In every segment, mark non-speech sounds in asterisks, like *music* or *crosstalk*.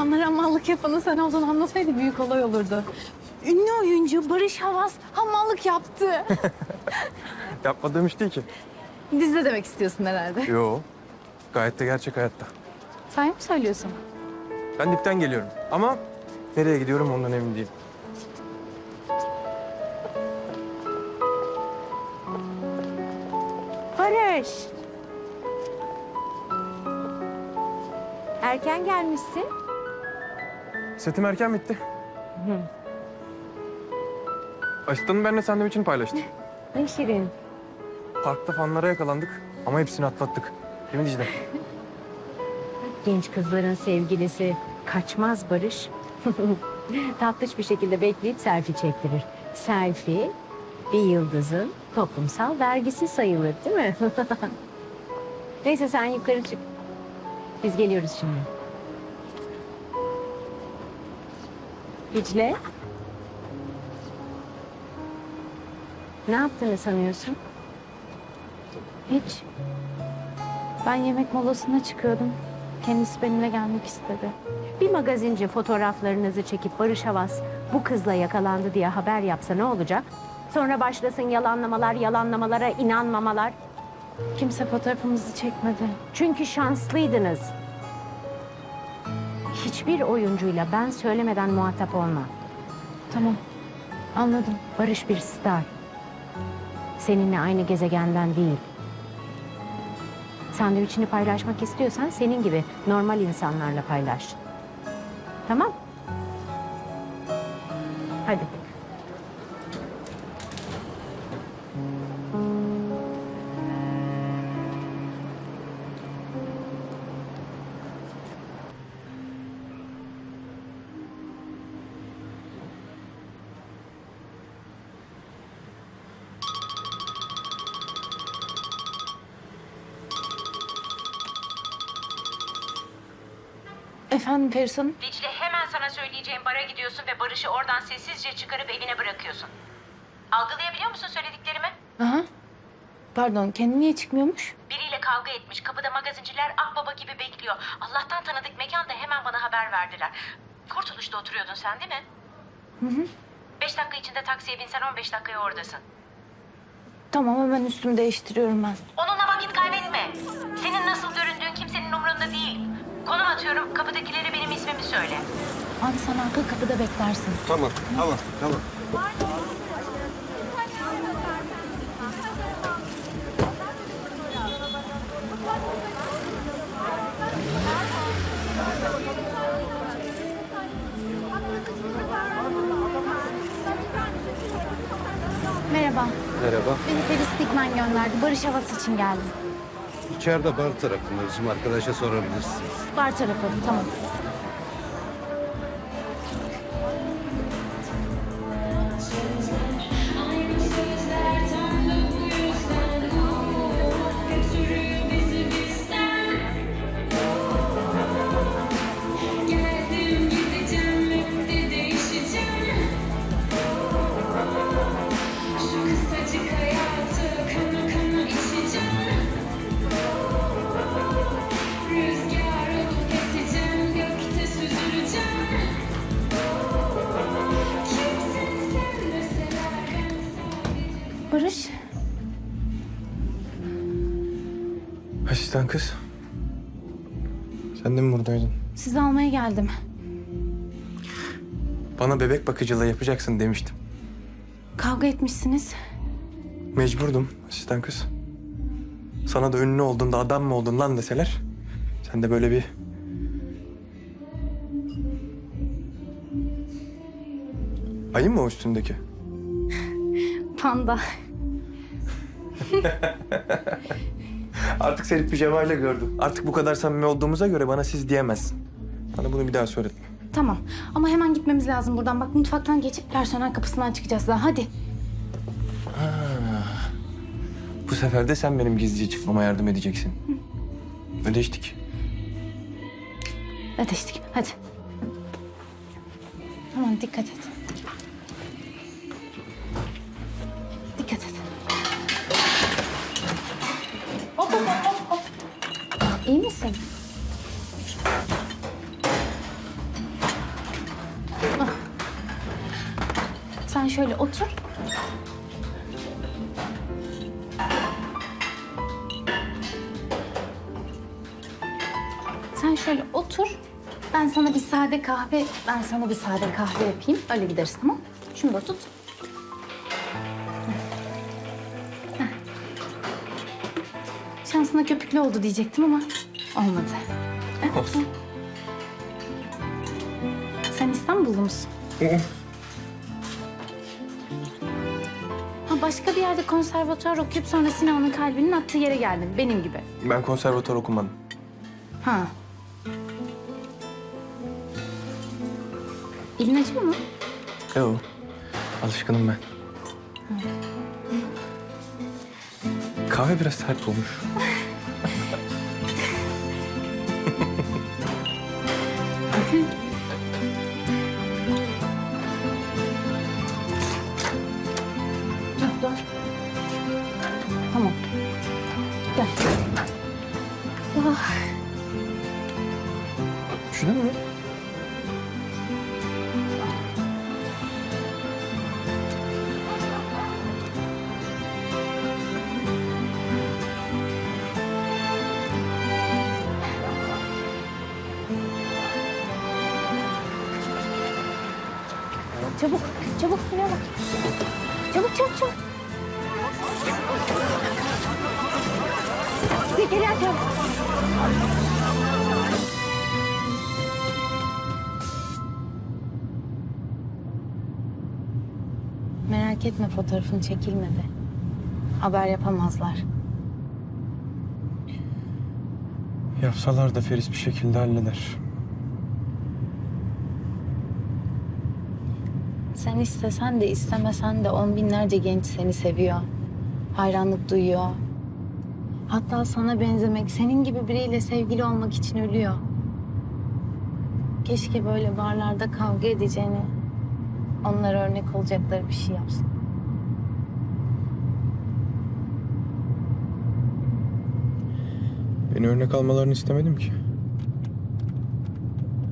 Fanlara hamallık yapanı sen olduğunu anlasaydı büyük olay olurdu. Ünlü oyuncu Barış Havas hamallık yaptı. *laughs* Yapmadığım iş değil ki. Dizide demek istiyorsun herhalde. Yo. Gayet de gerçek hayatta. Sen mi söylüyorsun? Ben dipten geliyorum. Ama nereye gidiyorum ondan emin değilim. Barış. Erken gelmişsin. Setim erken bitti. Asistanım benimle sandviçini paylaştı. Ne *laughs* şirin. Parkta fanlara yakalandık ama hepsini atlattık. Değil mi Dicle? *laughs* Genç kızların sevgilisi kaçmaz Barış. *laughs* Tatlış bir şekilde bekleyip selfie çektirir. Selfie bir yıldızın toplumsal vergisi sayılır değil mi? Neyse sen yukarı çık. Biz geliyoruz şimdi. Dicle. Ne yaptığını sanıyorsun? Hiç. Ben yemek molasına çıkıyordum. Kendisi benimle gelmek istedi. Bir magazinci fotoğraflarınızı çekip Barış Havas bu kızla yakalandı diye haber yapsa ne olacak? Sonra başlasın yalanlamalar, yalanlamalara inanmamalar. Kimse fotoğrafımızı çekmedi. Çünkü şanslıydınız. Hiçbir oyuncuyla ben söylemeden muhatap olma. Tamam. Anladım. Barış bir star. Seninle aynı gezegenden değil. Sandviçini paylaşmak istiyorsan senin gibi normal insanlarla paylaş. Tamam? Hadi. Efendim Feris Hanım? Dicle hemen sana söyleyeceğim bara gidiyorsun ve Barış'ı oradan sessizce çıkarıp evine bırakıyorsun. Algılayabiliyor musun söylediklerimi? Aha. Pardon, kendi niye çıkmıyormuş? Biriyle kavga etmiş. Kapıda magazinciler akbaba gibi bekliyor. Allah'tan tanıdık mekanda hemen bana haber verdiler. Kurtuluş'ta oturuyordun sen değil mi? Hı hı. Beş dakika içinde taksiye binsen 15 dakikaya oradasın. Tamam, hemen üstümü değiştiriyorum ben. Onunla vakit kaybetme. Senin nasıl göründüğün kimsenin umurunda değil. Konum atıyorum. Kapıdakilere benim ismimi söyle. Abi sen arka kapıda beklersin. Tamam, tamam, tamam. Merhaba. Merhaba. Beni Feris Dikmen gönderdi. Barış havası için geldim. İçeride bar tarafında bizim arkadaşa sorabilirsiniz. Bar tarafı, tamam. Asistan kız. Sen de mi buradaydın? sizi almaya geldim. Bana bebek bakıcılığı yapacaksın demiştim. Kavga etmişsiniz. Mecburdum asistan kız. Sana da ünlü olduğunda adam mı oldun lan deseler. Sen de böyle bir... Ayı mı o üstündeki? Panda. *laughs* Artık seni pijamayla gördüm. Artık bu kadar samimi olduğumuza göre bana siz diyemezsin. Bana bunu bir daha söyletme. Tamam ama hemen gitmemiz lazım buradan. Bak mutfaktan geçip personel kapısından çıkacağız daha. Hadi. Bu sefer de sen benim gizlice çıkmama yardım edeceksin. Ödeştik. Ödeştik. Hadi. Tamam dikkat et. İyi misin? Ah. Sen şöyle otur. Sen şöyle otur. Ben sana bir sade kahve, ben sana bir sade kahve yapayım. Öyle gideriz tamam? Şunu da tut. Şansına köpüklü oldu diyecektim ama olmadı. Olsun. Sen İstanbullu musun? Ha başka bir yerde konservatuvar okuyup sonra Sinan'ın kalbinin attığı yere geldin. Benim gibi. Ben konservatuar okumadım. Ha. Elin acıyor mu? Yo. Alışkınım ben. Kahve biraz sert olmuş. Tamam. Gel. Ah, çabuk, çabuk buraya bak. Çabuk, çabuk, çabuk. Zekeriya çabuk. Merak etme fotoğrafın çekilmedi. Haber yapamazlar. Yapsalar da Feris bir şekilde halleder. Sen istesen de istemesen de on binlerce genç seni seviyor. Hayranlık duyuyor. Hatta sana benzemek, senin gibi biriyle sevgili olmak için ölüyor. Keşke böyle barlarda kavga edeceğini, onlara örnek olacakları bir şey yapsın. Beni örnek almalarını istemedim ki.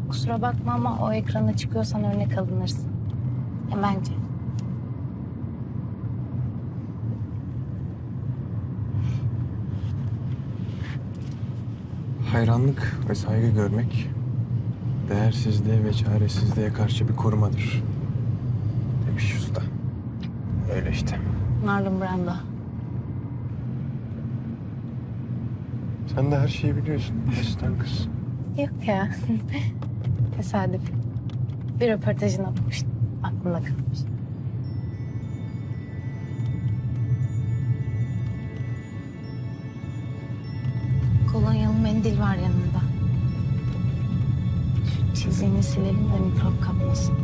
Kusura bakma ama o ekrana çıkıyorsan örnek alınırsın. Ya bence. Hayranlık ve saygı görmek değersizliğe ve çaresizliğe karşı bir korumadır. Demiş usta. Öyle işte. Marlon Brando. Sen de her şeyi biliyorsun. Asistan kız. Yok ya. *laughs* Tesadüf. Bir röportajını okumuştum. Aklımda kalmış. Kolonyalı mendil var yanında. Çiziğini silelim de mikrop kapmasın.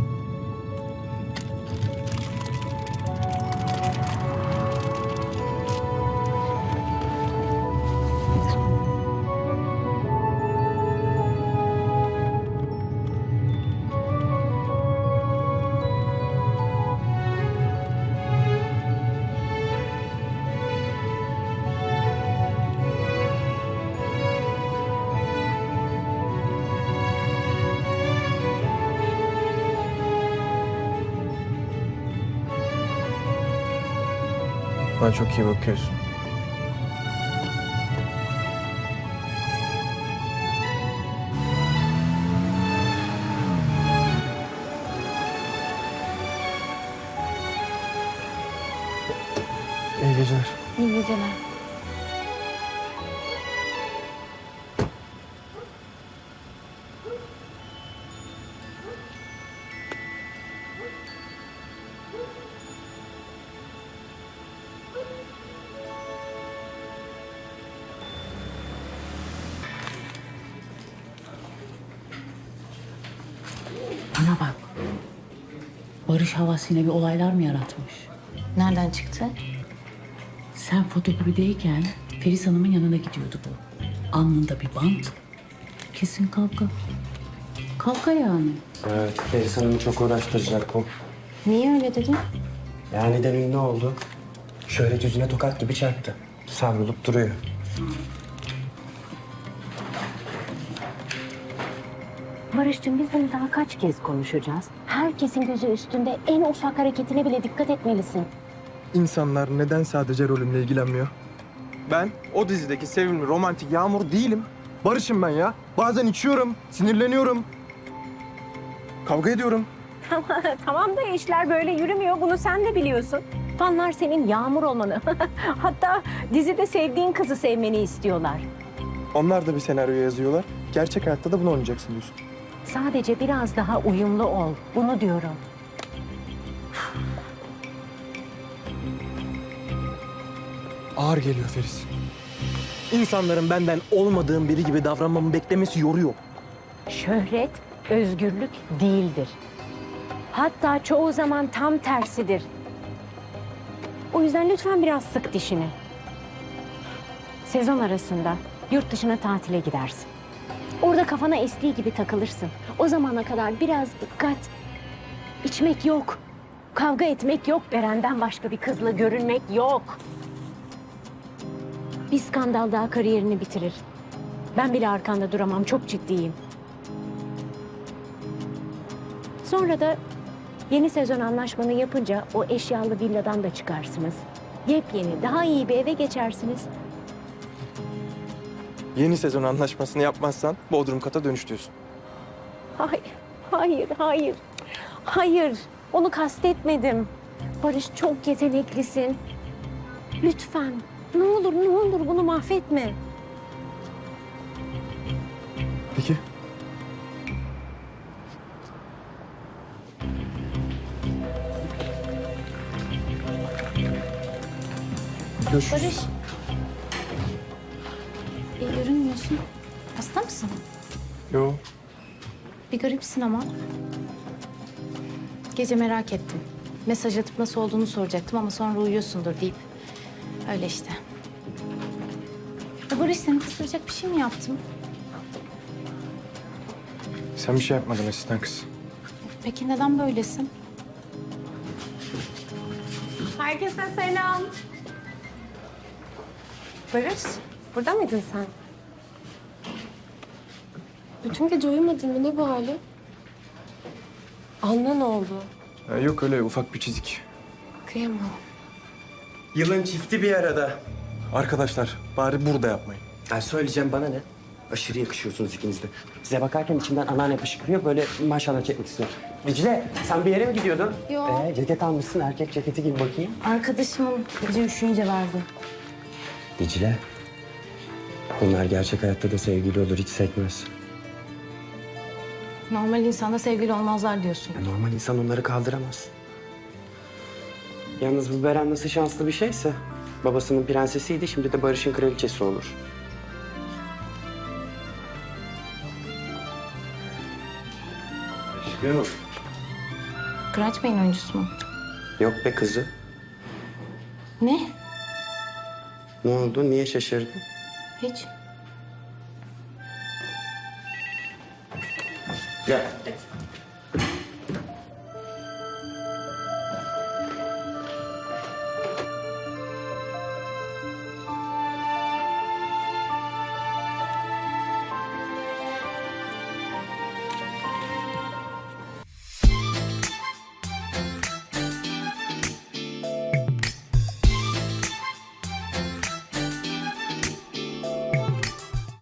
Çok iyi bakıyorsun. Barış havası yine bir olaylar mı yaratmış? Nereden çıktı? Sen fotokopideyken Feris Hanım'ın yanına gidiyordu bu. Alnında bir bant. Kesin kavga. Kavga yani. Evet, Feris Hanım'ı çok uğraştıracak bu. Niye öyle dedin? Yani demin ne oldu? Şöyle yüzüne tokat gibi çarptı. Savrulup duruyor. Barış'cığım biz bunu daha kaç kez konuşacağız? Herkesin gözü üstünde en ufak hareketine bile dikkat etmelisin. İnsanlar neden sadece rolümle ilgilenmiyor? Ben o dizideki sevimli romantik Yağmur değilim. Barış'ım ben ya. Bazen içiyorum, sinirleniyorum. Kavga ediyorum. tamam da işler böyle yürümüyor. Bunu sen de biliyorsun. Fanlar senin yağmur olmanı. *laughs* Hatta dizide sevdiğin kızı sevmeni istiyorlar. Onlar da bir senaryo yazıyorlar. Gerçek hayatta da bunu oynayacaksın diyorsun. Sadece biraz daha uyumlu ol. Bunu diyorum. Ağır geliyor Feris. İnsanların benden olmadığım biri gibi davranmamı beklemesi yoruyor. Şöhret özgürlük değildir. Hatta çoğu zaman tam tersidir. O yüzden lütfen biraz sık dişini. Sezon arasında yurt dışına tatile gidersin. Orada kafana estiği gibi takılırsın. O zamana kadar biraz dikkat. İçmek yok. Kavga etmek yok. Beren'den başka bir kızla görünmek yok. Bir skandal daha kariyerini bitirir. Ben bile arkanda duramam. Çok ciddiyim. Sonra da yeni sezon anlaşmanı yapınca o eşyalı villadan da çıkarsınız. Yepyeni, daha iyi bir eve geçersiniz. Yeni sezon anlaşmasını yapmazsan Bodrum kata dönüş diyorsun. Hayır, hayır, hayır. Hayır, onu kastetmedim. Barış çok yeteneklisin. Lütfen, ne olur ne olur bunu mahvetme. Peki. Görüşürüz. Barış. Görünmüyorsun. Hasta mısın? Yo. Bir garipsin ama. Gece merak ettim. Mesaj atıp nasıl olduğunu soracaktım ama sonra uyuyorsundur deyip. Öyle işte. Ya Barış seni kıstıracak bir şey mi yaptım? Sen bir şey yapmadın asistan kız. Peki neden böylesin? Herkese selam. Barış, burada mıydın sen? Bütün gece uyumadın mı? Ne bu hali? Alnına ne oldu? Ha, yok öyle ufak bir çizik. Kıyamam. Yılın çifti bir arada. Arkadaşlar bari burada yapmayın. Ben söyleyeceğim bana ne? Aşırı yakışıyorsunuz ikiniz de. Size bakarken içimden anneanne fışkırıyor böyle maşallah çekmek istiyorum. Dicle sen bir yere mi gidiyordun? Yok. Ee, ceket almışsın erkek ceketi gibi bakayım. Arkadaşımın gece üşüyünce verdi. Dicle. Bunlar gerçek hayatta da sevgili olur hiç sekmez. Normal insanda sevgili olmazlar diyorsun. Ya normal insan onları kaldıramaz. Yalnız bu Beren nasıl şanslı bir şeyse... ...babasının prensesiydi, şimdi de Barış'ın kraliçesi olur. Aşkım. Kıraç Bey'in oyuncusu mu? Yok be kızı. Ne? Ne oldu? Niye şaşırdın? Hiç.